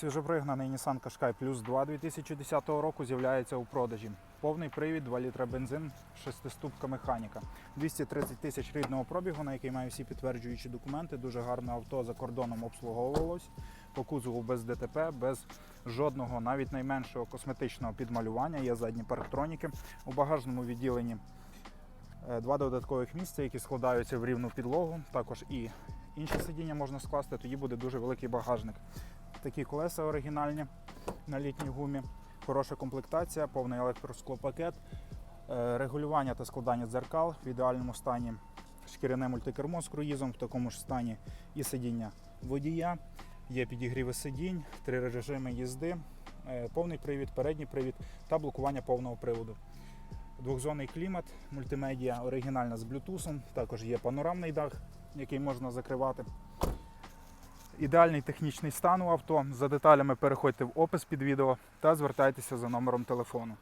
Свіжопригнаний Nissan Qashqai Plus 2 2010 року з'являється у продажі. Повний привід, 2 літра бензин, шестиступка механіка. 230 тисяч рідного пробігу, на який має всі підтверджуючі документи. Дуже гарне авто за кордоном обслуговувалось. По кузову без ДТП, без жодного, навіть найменшого косметичного підмалювання. Є задні парктроніки. У багажному відділенні е, два додаткових місця, які складаються в рівну підлогу. Також і інші сидіння можна скласти, тоді буде дуже великий багажник. Такі колеса оригінальні на літній гумі, хороша комплектація, повний електросклопакет, е, регулювання та складання дзеркал в ідеальному стані, шкіряне мультикермо з круїзом, в такому ж стані і сидіння водія. Є підігріви сидінь, три режими їзди, е, повний привід, передній привід та блокування повного приводу. Двохзонний клімат, мультимедіа оригінальна з блютусом, також є панорамний дах, який можна закривати. Ідеальний технічний стан у авто. За деталями переходьте в опис під відео та звертайтеся за номером телефону.